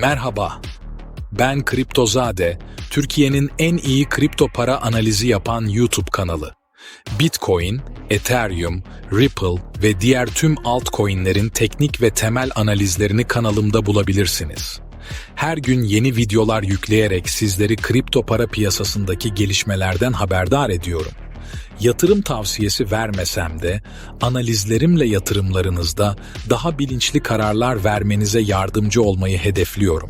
Merhaba. Ben Kriptozade, Türkiye'nin en iyi kripto para analizi yapan YouTube kanalı. Bitcoin, Ethereum, Ripple ve diğer tüm altcoin'lerin teknik ve temel analizlerini kanalımda bulabilirsiniz. Her gün yeni videolar yükleyerek sizleri kripto para piyasasındaki gelişmelerden haberdar ediyorum. Yatırım tavsiyesi vermesem de analizlerimle yatırımlarınızda daha bilinçli kararlar vermenize yardımcı olmayı hedefliyorum.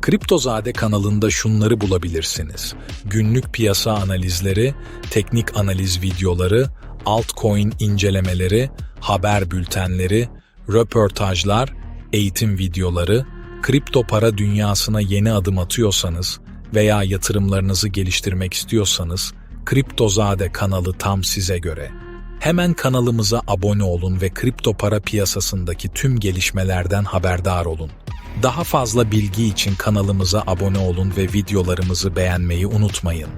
Kriptozade kanalında şunları bulabilirsiniz. Günlük piyasa analizleri, teknik analiz videoları, altcoin incelemeleri, haber bültenleri, röportajlar, eğitim videoları, kripto para dünyasına yeni adım atıyorsanız veya yatırımlarınızı geliştirmek istiyorsanız Kriptozade kanalı tam size göre. Hemen kanalımıza abone olun ve kripto para piyasasındaki tüm gelişmelerden haberdar olun. Daha fazla bilgi için kanalımıza abone olun ve videolarımızı beğenmeyi unutmayın.